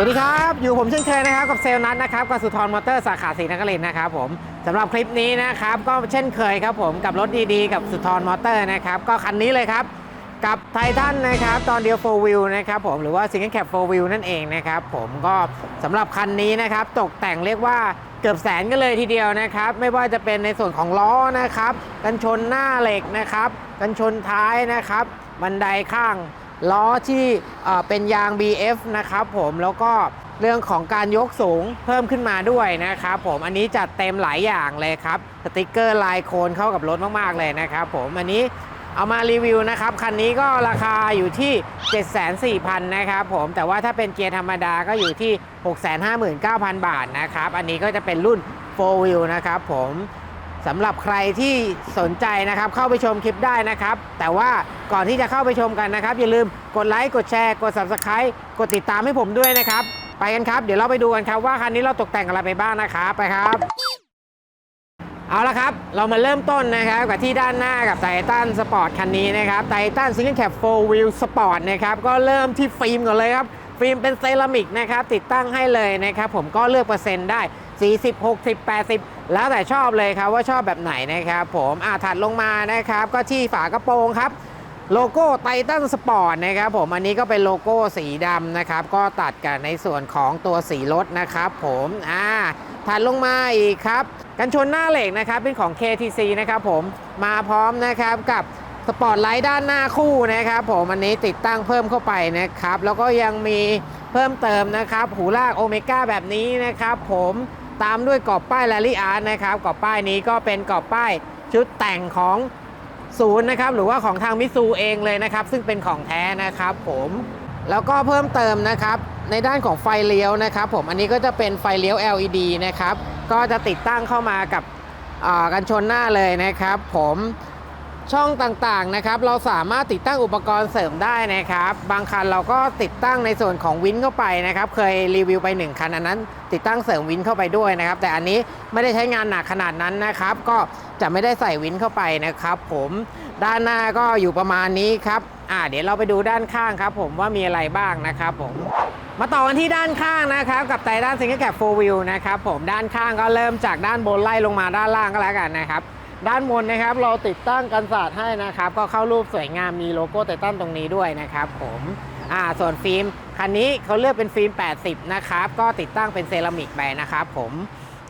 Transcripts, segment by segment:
สวัสดีครับ อยู่ผมเช่นเคยนะครับ กับเซลนัทนะครับกับสุธรมอเตอร์สาขาศรีนครินทร์นะครับผมสำหรับคลิปนี้นะครับ ก็เช่นเคยครับผมกับรถดีๆ กับสุธรมอเตอร์นะครับ ก็คันนี้เลยครับ กับไททันนะครับตอนเดียว4 Wheel นะครับผมหรือว่า Single Cab 4 Wheel นั่นเองนะครับผมก็สำหรับคันนี้นะครับ ตกแต่งเรียกว่าเกือบแสนกันเลยทีเดียวนะครับ ไม่ว่าจะเป็นในส่วนของล้อนะครับ กันชนหน้าเหล็กนะครับ กันชนท้ายนะครับ บันไดข้าง ล้อที่เป็นยาง BF นะครับผมแล้วก็เรื่องของการยกสูงเพิ่มขึ้นมาด้วยนะครับผมอันนี้จัดเต็มหลายอย่างเลยครับสติกเกอร์ลายโคนเข้ากับรถมากๆเลยนะครับผมอันนี้เอามารีวิวนะครับ คันนี้ก็ราคาอยู่ที่ 740,000นะครับผมแต่ว่าถ้าเป็นเกียร์ธรรมดาก็อยู่ที่ 659,000 บาทนะครับ อันนี้ก็จะเป็นรุ่น 4 wheel นะครับผม สำหรับใครที่สนใจนะครับเข้าไปชมคลิปได้นะครับ แต่ว่าก่อนที่จะเข้าไปชมกันนะครับ อย่าลืมกดไลค์กดแชร์กด subscribe กดติดตามให้ผมด้วยนะครับ ไปกันครับ เดี๋ยวเราไปดูกันครับว่าคันนี้เราตกแต่งอะไรไปบ้างนะครับไปครับ เอาละครับ เรามาเริ่มต้นนะครับกับที่ด้านหน้ากับไททันสปอร์ตคันนี้นะครับไททันซิงเกิลแคป4 Wheel Sport นะครับก็เริ่มที่ฟิล์มก่อนเลยครับฟิล์มเป็นเซรามิกนะครับติดตั้งให้เลยนะครับผมก็เลือกเปอร์เซ็นต์ได้ 40 60 80 แล้วแต่ชอบเลยครับว่าชอบแบบไหนนะครับผมอ่าถัดลงมานะครับ ก็ที่ฝากระโปรงครับโลโก้ไททันสปอร์ตนะครับผมอันนี้ก็เป็นโลโก้สีดำนะครับ ก็ตัดกับในส่วนของตัวสีรถนะครับผมอ่าถัดลงมาอีกครับ กันชนหน้าเหล็กนะครับเป็นของ KTC นะครับผมมาพร้อมนะครับกับสปอร์ตไลท์ด้านหน้าคู่นะครับผมอันนี้ติดตั้งเพิ่มเข้าไปนะครับ แล้วก็ยังมีเพิ่มเติมนะครับ หูลากโอเมก้าแบบนี้นะครับผม ตามด้วยกรอบป้ายแรลลี่อาร์ตนะครับกรอบป้ายนี้ก็เป็นกรอบป้ายชุดแต่งของศูนย์นะครับหรือว่าของทางมิซูเองเลยนะครับ ซึ่งเป็นของแท้นะครับผมแล้วก็เพิ่มเติมนะครับ ในด้านของไฟเลี้ยวนะครับ ผมอันนี้ก็จะเป็นไฟเลี้ยว LED นะครับ ก็จะติดตั้งเข้ามากับกันชนหน้าเลยนะครับ ผม ช่องต่างๆนะครับเราสามารถติดตั้งอุปกรณ์เสริมได้นะครับ บางคันเราก็ติดตั้งในส่วนของวินเข้าไปนะครับ เคยรีวิวไปหนึ่งคันอันนั้น ติดตั้งเสริมวินเข้าไปด้วยนะครับ แต่อันนี้ไม่ได้ใช้งานหนักขนาดนั้นนะครับ ก็จะไม่ได้ใส่วินเข้าไปนะครับ ผมด้านหน้าก็อยู่ประมาณนี้ครับอ่าเดี๋ยวเราไปดูด้านข้างครับ ผมว่ามีอะไรบ้างนะครับ ผมมาต่อกันที่ด้านข้างนะครับ กับไตด้านซิงเกิลแคป4 Wheel นะครับผมด้านข้างก็เริ่มจากด้านบนไล่ลงมาด้านล่างก็แล้วกันนะครับ ด้านบนนะครับเราติดตั้งกันศาสตร์ให้นะครับ ก็เข้ารูปสวยงามมีโลโก้ไททันตรงนี้ด้วยนะครับผมอ่าส่วนฟิล์มคันนี้เขาเลือกเป็นฟิล์ม 80 นะครับ ก็ติดตั้งเป็นเซรามิกไปนะครับผม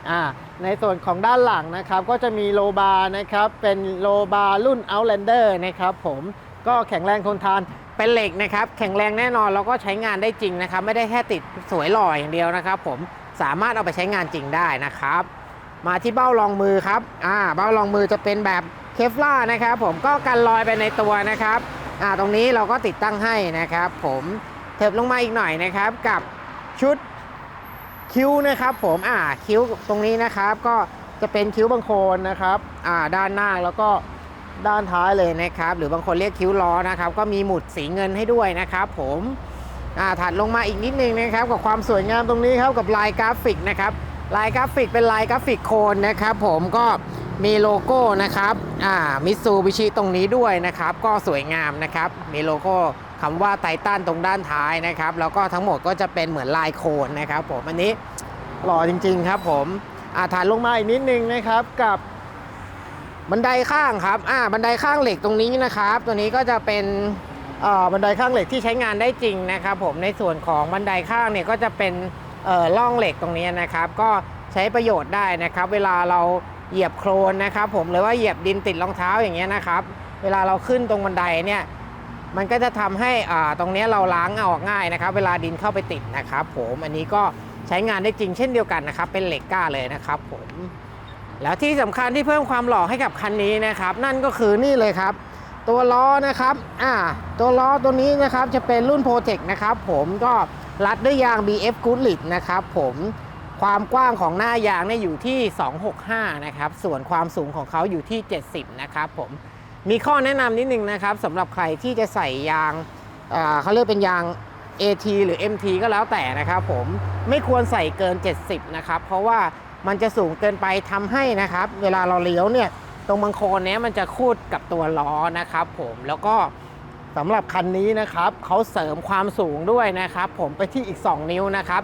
อ่าในส่วนของด้านหลังนะครับก็จะมีโลบาร์นะครับเป็นโลบาร์รุ่น Outlander นะครับผมก็แข็งแรงทนทานเป็นเหล็กนะครับ แข็งแรงแน่นอนแล้วก็ใช้งานได้จริงนะครับ ไม่ได้แค่ติดสวยหล่ออย่างเดียวนะครับ ผมสามารถเอาไปใช้งานจริงได้นะครับ มาที่เบ้ารองมือครับอ่าเบ้ารองมือจะเป็นแบบเคฟล่านะครับ ผมก็กันรอยไปในตัวนะครับอ่าตรงนี้เราก็ติดตั้งให้นะครับ ผมเถิบลงมาอีกหน่อยนะครับกับชุดคิ้วนะครับ ผมอ่าคิ้วตรงนี้นะครับ ก็จะเป็นคิ้วบางคนนะครับอ่าด้านหน้าแล้วก็ด้านท้ายเลยนะครับ หรือบางคนเรียกคิ้วล้อนะครับ ก็มีหมุดสีเงินให้ด้วยนะครับ ผมอ่าถัดลงมาอีกนิดนึงนะครับ กับความสวยงามตรงนี้ครับกับลายกราฟิกนะครับ ลายกราฟิกเป็นลายกราฟิกโคนนะครับ ผมก็มีโลโก้นะครับอ่ามิซูบิชิตรงนี้ด้วยนะครับ ก็สวยงามนะครับ มีโลโก้คำว่าไททันตรงด้านท้ายนะครับ แล้วก็ทั้งหมดก็จะเป็นเหมือนลายโคนนะครับ ผมอันนี้หล่อจริง ๆ ครับผมอ่าถัดลงมาอีกนิดนึงนะครับกับบันไดข้างครับอ่าบันไดข้างเหล็กตรงนี้นะครับ ตัวนี้ก็จะเป็นอ่อบันไดข้างเหล็กที่ใช้งานได้จริงนะครับ ผมในส่วนของบันไดข้างเนี่ยก็จะเป็น เอ่อร่องเหล็กตรงนี้นะครับ ก็ใช้ประโยชน์ได้นะครับ เวลาเราเหยียบโครนนะครับ ผมหรือว่าเหยียบดินติดรองเท้าอย่างเงี้ยนะครับ เวลาเราขึ้นตรงบันไดเนี่ยมันก็จะทำให้อ่าตรงนี้เราล้างออกง่ายนะครับ เวลาดินเข้าไปติดนะครับ ผมอันนี้ก็ใช้งานได้จริงเช่นเดียวกันนะครับ เป็นเหล็กก้าเลยนะครับ ผม แล้วที่สำคัญที่เพิ่มความหล่อให้กับคันนี้นะครับ นั่นก็คือนี่เลยครับ ตัวล้อนะครับอ่าตัวล้อตัวนี้นะครับจะเป็นรุ่น p r o t e c นะครับ ผมก็ รัดด้วยยาง BF g o o d l i t นะครับผมความกว้างของหน้ายางเนี่ยอยู่ที่ 265 นะครับ ส่วนความสูงของเขาอยู่ที่ 70 นะครับผมมีข้อแนะนำนิดนึงนะครับสำหรับใครที่จะใส่ยางอ่าเขาเรียกเป็นยาง AT หรือ MT ก็แล้วแต่นะครับผมไม่ควรใส่เกิน 70 นะครับ เพราะว่ามันจะสูงเกินไปทำให้นะครับ เวลาเราเลี้ยวเนี่ย ตรงบางโคนเนี้ยมันจะคูดกับตัวล้อนะครับผมแล้วก็ สำหรับคันนี้นะครับเขาเสริมความสูงด้วยนะครับ ผมไปที่อีก 2 นิ้วนะครับ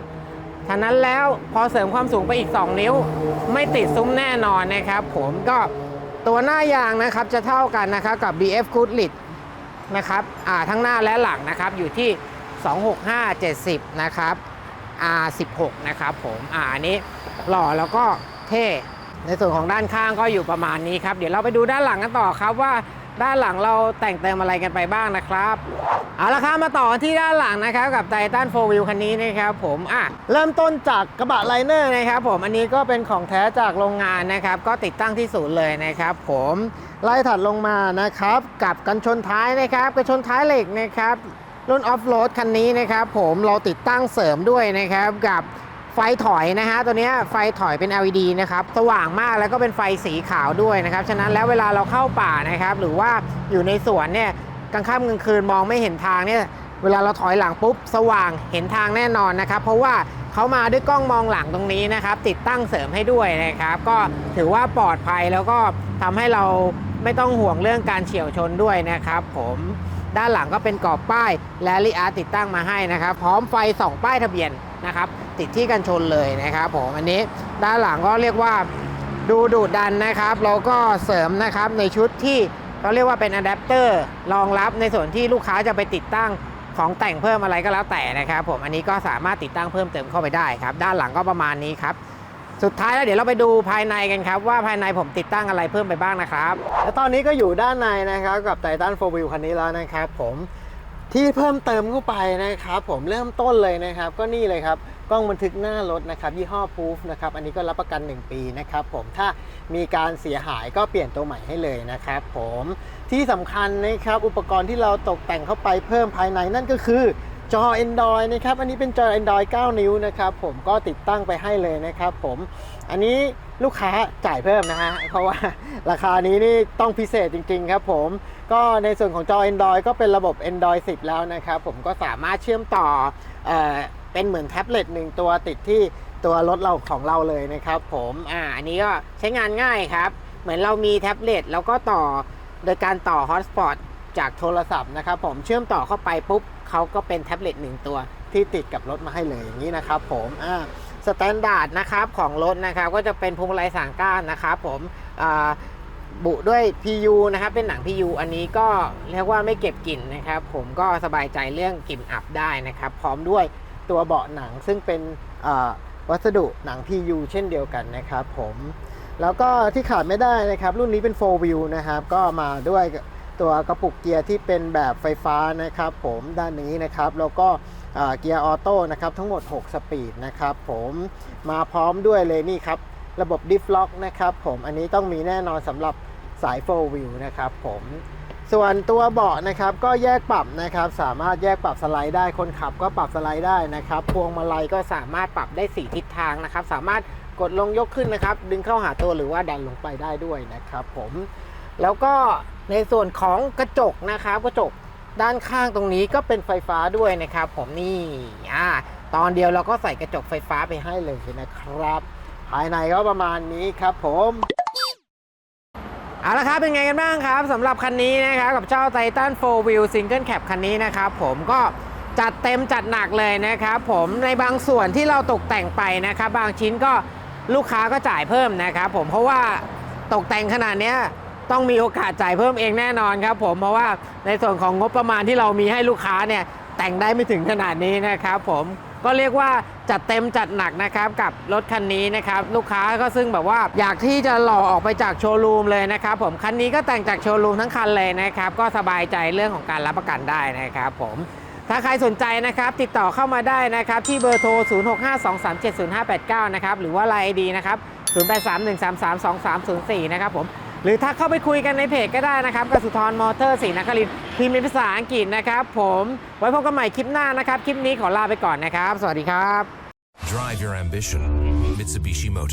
ฉะนั้นแล้วพอเสริมความสูงไปอีก 2 นิ้ว ไม่ติดซุ้มแน่นอนนะครับ ผมก็ตัวหน้ายางนะครับจะเท่ากันนะครับกับ BF Goodrich นะครับทั้งหน้าและหลังนะครับอยู่ที่ 265 70 นะครับ R16 นะครับผมอ่าอันนี้หล่อแล้วก็เท่ในส่วนของด้านข้างก็อยู่ประมาณนี้ครับ เดี๋ยวเราไปดูด้านหลังกันต่อครับว่า ด้านหลังเราแต่งเติมอะไรกันไปบ้างนะครับ เอาละครับมาต่อที่ด้านหลังนะครับ กับไททัน4 Wheel คันนี้นะครับผมอะเริ่มต้นจากกระบะไลเนอร์นะครับผมอันนี้ก็เป็นของแท้จากโรงงานนะครับ ก็ติดตั้งที่ศูนย์เลยนะครับผมไล่ถัดลงมานะครับ กับกันชนท้ายนะครับกันชนท้ายเหล็กนะครับรุ่นออฟโรดคันนี้นะครับผมเราติดตั้งเสริมด้วยนะครับกับ ไฟถอยนะฮะตัวเนี้ยไฟถอยเป็น LED นะครับสว่างมากแล้วก็เป็นไฟสีขาวด้วยนะครับฉะนั้นแล้วเวลาเราเข้าป่านะครับหรือว่าอยู่ในสวนเนี่ยกลางค่ำกลางคืนมองไม่เห็นทางเนี่ยเวลาเราถอยหลังปุ๊บสว่างเห็นทางแน่นอนนะครับ เพราะว่าเขามาด้วยกล้องมองหลังตรงนี้นะครับ ติดตั้งเสริมให้ด้วยนะครับ ก็ถือว่าปลอดภัยแล้วก็ทำให้เราไม่ต้องห่วงเรื่องการเฉียวชนด้วยนะครับ ผม ด้านหลังก็เป็นกรอบป้ายและลิอาร์ติดตั้งมาให้นะครับ พร้อมไฟส่องป้ายทะเบียนนะครับ ติดที่กันชนเลยนะครับผมอันนี้ด้านหลังก็เรียกว่าดูดุดันนะครับแล้วก็เสริมนะครับในชุดที่เราเรียกว่าเป็นอะแดปเตอร์รองรับในส่วนที่ลูกค้าจะไปติดตั้งของแต่งเพิ่มอะไรก็แล้วแต่นะครับ ผมอันนี้ก็สามารถติดตั้งเพิ่มเติมเข้าไปได้ครับ ด้านหลังก็ประมาณนี้ครับ สุดท้ายแล้วเดี๋ยวเราไปดูภายในกันครับ ว่าภายในผมติดตั้งอะไรเพิ่มไปบ้างนะครับ และตอนนี้ก็อยู่ด้านในนะครับกับไททัน4 Wheel คันนี้แล้วนะครับผมที่เพิ่มเติมเข้าไปนะครับผมเริ่มต้นเลยนะครับ ก็นี่เลยครับกล้องบันทึกหน้ารถนะครับยี่ห้อ Proof นะครับอันนี้ก็รับประกัน 1 ปีนะครับผมถ้ามีการเสียหายก็เปลี่ยนตัวใหม่ให้เลยนะครับผมที่สำคัญนะครับอุปกรณ์ที่เราตกแต่งเข้าไปเพิ่มภายในนั่นก็คือ จอ Android นะครับ อันนี้เป็นจอ Android 9 นิ้วนะครับ ผมก็ติดตั้งไปให้เลยนะครับผม อันนี้ลูกค้าจ่ายเพิ่มนะฮะ เพราะว่าราคานี้นี่ต้องพิเศษจริง ๆ ครับผม ก็ในส่วนของจอ Android ก็เป็นระบบ Android 10 แล้วนะครับ ผมก็สามารถเชื่อมต่อเออเป็นเหมือนแท็บเล็ตหนึ่งตัวติดที่ตัวรถเราของเราเลยนะครับผม อ่า อันนี้ก็ใช้งานง่ายครับ เหมือนเรามีแท็บเล็ตแล้วก็ต่อโดยการต่อฮอตสปอตจากโทรศัพท์นะครับผม เชื่อมต่อเข้าไปปุ๊บ เขาก็เป็นแท็บเล็ตหนึ่งตัวที่ติดกับรถมาให้เลยอย่างนี้นะครับ ผมอ่าสแตนดาร์ดนะครับของรถนะครับก็จะเป็นพวงมาลัยสางก้านนะครับผมอ่าบุด้วย PU นะครับเป็นหนัง PU อันนี้ก็เรียกว่าไม่เก็บกลิ่นนะครับ ผมก็สบายใจเรื่องกลิ่นอับได้นะครับ พร้อมด้วยตัวเบาะหนังซึ่งเป็นวัสดุหนัง PU เช่นเดียวกันนะครับผมแล้วก็ที่ขาดไม่ได้นะครับ รุ่นนี้เป็น 4 wheel นะครับ ก็มาด้วย ตัวกระปุกเกียร์ที่เป็นแบบไฟฟ้านะครับ ผมด้านนี้นะครับ แล้วก็เกียร์ออโต้นะครับทั้งหมด 6 สปีดนะครับผมมาพร้อมด้วยเลยนี่ครับ ระบบดิฟล็อกนะครับผมอันนี้ต้องมีแน่นอนสำหรับสาย4 wheel นะครับผมส่วนตัวเบาะนะครับก็แยกปรับนะครับสามารถแยกปรับสไลด์ได้คนขับก็ปรับสไลด์ได้นะครับ พวงมาลัยก็สามารถปรับได้ 4 ทิศทางนะครับ สามารถกดลงยกขึ้นนะครับ ดึงเข้าหาตัวหรือว่าดันลงไปได้ด้วยนะครับผม แล้วก็ในส่วนของกระจกนะครับกระจกด้านข้างตรงนี้ก็เป็นไฟฟ้าด้วยนะครับผมนี่อ่าตอนเดียวเราก็ใส่กระจกไฟฟ้าไปให้เลยนะครับ ภายในก็ประมาณนี้ครับผมเอาละครับเป็นไงกันบ้างครับสำหรับคันนี้นะครับกับเจ้าไททัน4 Wheel Single Cab คันนี้นะครับผมก็จัดเต็มจัดหนักเลยนะครับผมในบางส่วนที่เราตกแต่งไปนะครับ บางชิ้นก็ลูกค้าก็จ่ายเพิ่มนะครับผมเพราะว่าตกแต่งขนาดเนี้ย ต้องมีโอกาสจ่ายเพิ่มเองแน่นอนครับผมเพราะว่าในส่วนของงบประมาณที่เรามีให้ลูกค้าเนี่ยแต่งได้ไม่ถึงขนาดนี้นะครับผมก็เรียกว่าจัดเต็มจัดหนักนะครับกับรถคันนี้นะครับลูกค้าก็ซึ่งแบบว่าอยากที่จะหล่อออกไปจากโชว์รูมเลยนะครับผมคันนี้ก็แต่งจากโชว์รูมทั้งคันเลยนะครับก็สบายใจเรื่องของการรับประกันได้นะครับผมถ้าใครสนใจนะครับติดต่อเข้ามาได้นะครับที่เบอร์โทร 0652370589 นะครับหรือว่า Line ID นะครับ 0831332304 นะครับผม หรือถ้าเข้าไปคุยกันในเพจก็ได้นะครับกสุธรมอเตอร์สีนครินพิมพ์เป็นภาษาอังกฤษนะครับ ผมไว้พบกันใหม่คลิปหน้านะครับ คลิปนี้ขอลาไปก่อนนะครับ สวัสดีครับ Drive your ambition. Mitsubishi Motors.